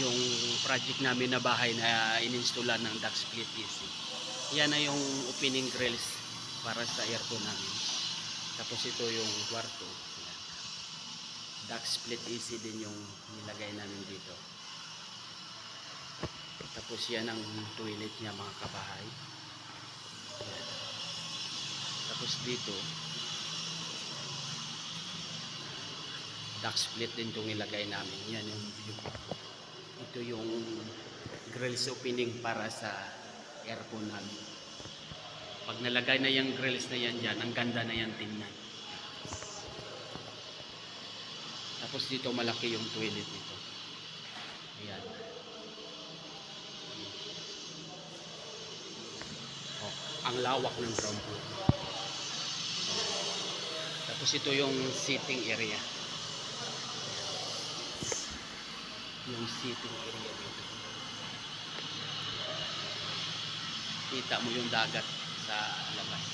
Yung project namin na bahay na ininstallan ng duct split AC. Yan na yung opening grills para sa aircon namin. Tapos ito yung kwarto. Yan. Duct split AC din yung nilagay namin dito. Tapos yan ang toilet niya mga kabahay. Yan. Tapos dito, duct split din itong ilagay namin. Yan yung view. Ito yung grills opening para sa aircon namin. Pag nalagay na yung grills na yan dyan, ang ganda na yan tingnan. Tapos dito malaki yung toilet nito. Ayan. Oh, ang lawak ng ground floor. Tapos ito yung sitting area. Yung sitting area dito. Kita mo yung dagat sa labas.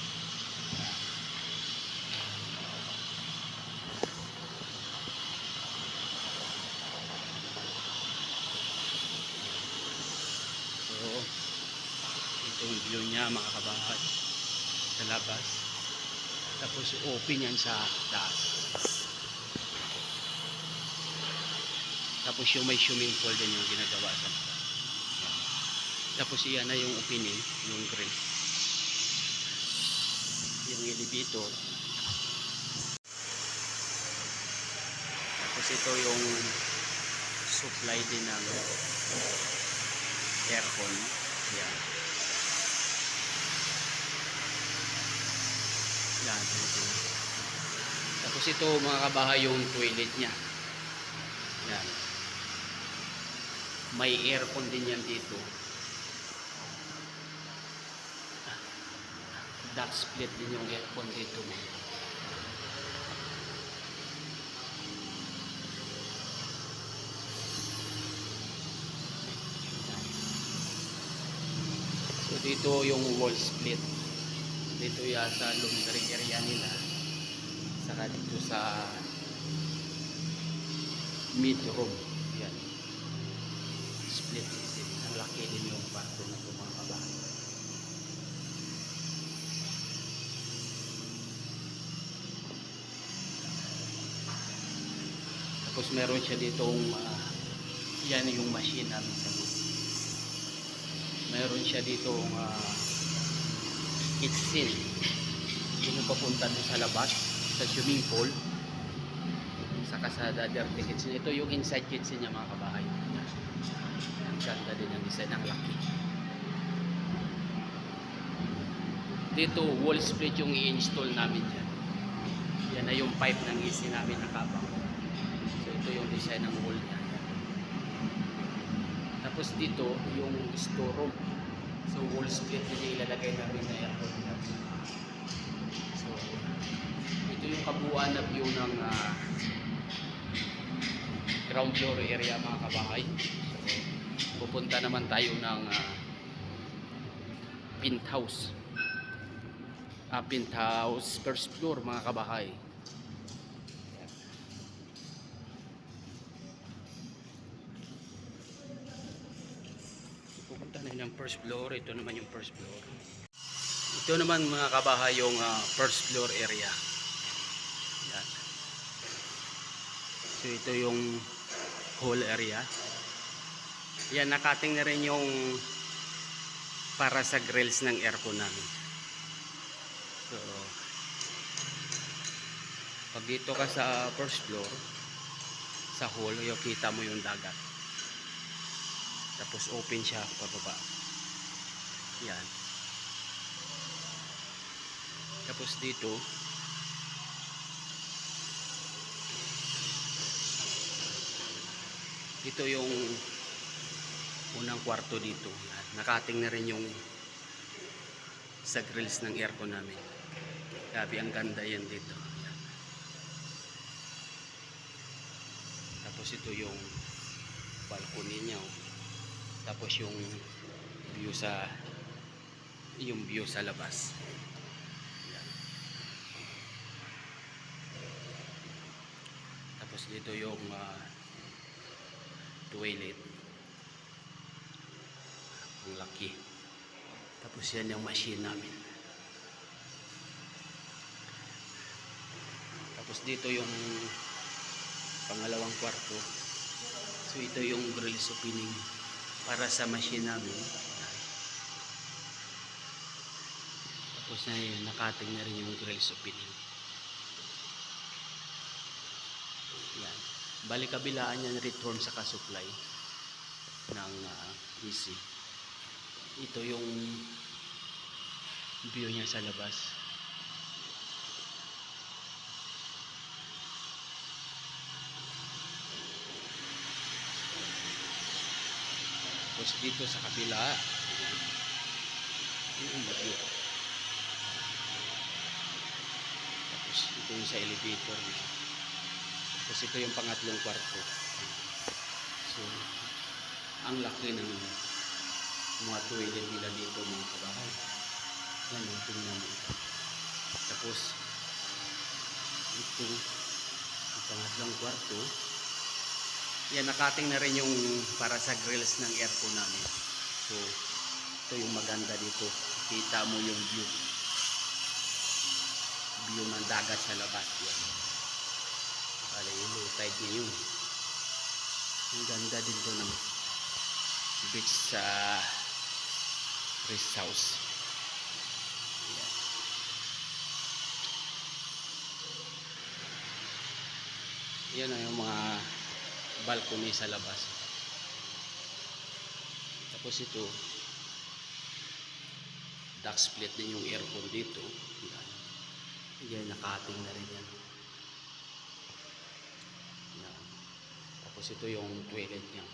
So, ito yung view niya mga kabahay sa labas. Tapos open yan sa taas. Tapos yung may swimming pool din yung ginagawa sa. Yan. Tapos iyan na yung opening, yung grill. Yung elevator. Tapos ito yung supply din ng aircon. Yan. Yan. Tapos ito mga kabahay yung toilet niya. Yan. May aircon din yan dito. Duct split din yung aircon dito. So dito yung wall split. Dito ya sa laundry area nila. Saka dito sa mid room. Split isip. Ang laki din yung kwarto na ito mga kabahay. Tapos meron siya ditong ah, yan yung machine namin sa wood. Meron siya ditong uh, kitchen. Yung papunta doon sa labas, sa swimming pool. Sa dirty kitchen. Ito yung inside kitchen niya mga kabahay. Ang ganda din ang design ng laki. Dito, wall split yung i-install namin dyan. Yan na yung pipe ng AC namin nakabang. So ito yung design ng wall niya. Tapos dito, yung storeroom. So wall split din ilalagay namin na aircon. So ito yung kabuuan na view ng ah, ground floor area mga kabahay. Pupunta naman tayo ng ah, penthouse. Ah, penthouse first floor mga kabahay. Pupunta na ng first floor. Ito naman yung first floor. Ito naman mga kabahay yung ah, first floor area. Yan. So ito yung whole area. Yan, nakating na rin yung para sa grills ng aircon namin. So, pag dito ka sa first floor, sa hall, yung kita mo yung dagat. Tapos open siya pababa. Yan. Tapos dito, ito yung unang kwarto dito. Nakating na rin yung sa grills ng aircon namin. Grabe ang ganda yan dito. Tapos ito yung balcony niya. oh. Tapos yung view sa yung view sa labas. Tapos dito yung ah, toilet. Ang laki. Tapos yan yung machine namin. Tapos dito yung pangalawang kwarto. So ito yung grills opening para sa machine namin. Tapos na yun, nakating na rin yung grills opening. Yan. Bali kabilaan yan return sa kasupply ng ah, PC. Ito yung view niya sa labas. Tapos dito sa kabila, yung view. Tapos ito yung sa elevator. Tapos ito yung pangatlong kwarto. So, ang laki ng mga toilet nila dito mga kabahay. Yan yung tingnan. Tapos, ito, yung pangatlong kwarto. Yan, nakating na rin yung para sa grills ng aircon namin. So, ito yung maganda dito. Kita mo yung view. View ng dagat sa labas. Yan. Bale, yung low tide ngayon. Ang ganda din to ng beach sa rest house. Yan. Na yung mga balcony sa labas. Tapos ito, duct split din yung aircon dito. Yan. Yan, nakating na rin yan. Yan. Tapos ito yung toilet niya.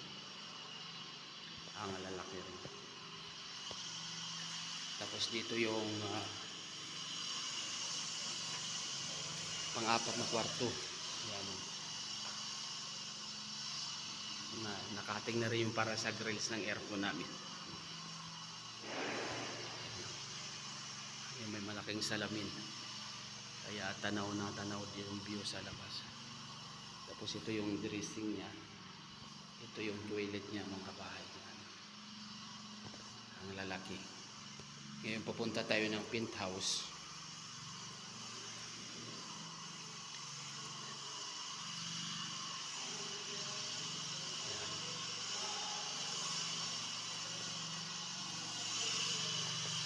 Ang lalaki rin. Tapos dito yung ah, pang-apat na kwarto. Yan. Na, nakating na rin yung para sa grills ng aircon namin. Yan, may malaking salamin. Kaya tanaw na tanaw yung view sa labas. Tapos ito yung dressing niya. Ito yung toilet niya mga kabahay. Ang lalaki. Ngayon pupunta tayo ng penthouse.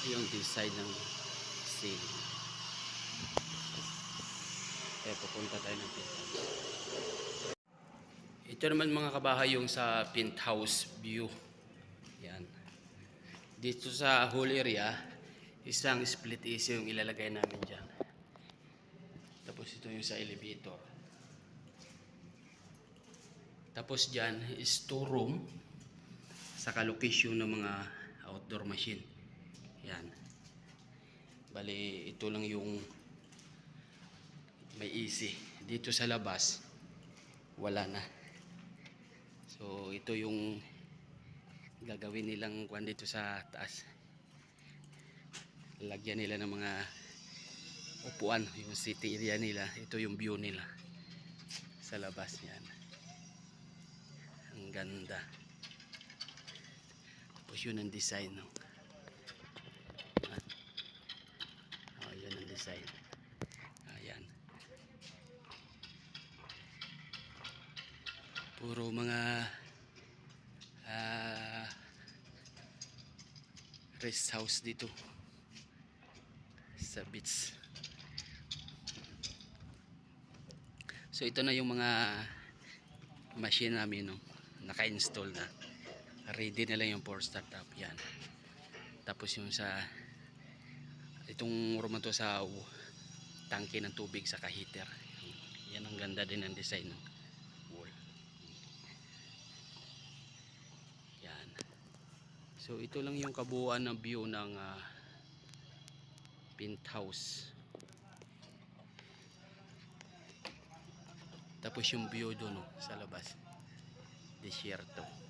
yung design ng ceiling. Kaya pupunta tayo ng penthouse. Ito naman mga kabahay yung sa penthouse view. Yan. Dito sa whole area, isang split AC yung ilalagay namin dyan. Tapos ito yung sa elevator. Tapos dyan is two room sa location ng mga outdoor machine. Yan. Bali, ito lang yung may easy. Dito sa labas, wala na. So, ito yung gagawin nilang kwan dito sa taas. Lagyan nila ng mga upuan, yung city area nila. Ito yung view nila sa labas yan. Ang ganda. Tapos yun ang design. No? Oh, yun ang design. Ayan. Puro mga rest house dito sa beach. So ito na yung mga machine namin no, naka-install na. Ready na lang yung for startup yan. Tapos yung sa itong room to sa tangke ng tubig sa heater yan ang ganda din ng design ng wall yan so ito lang yung kabuuan ng view ng ah, penthouse. Tapos yung view doon oh, sa labas. Desierto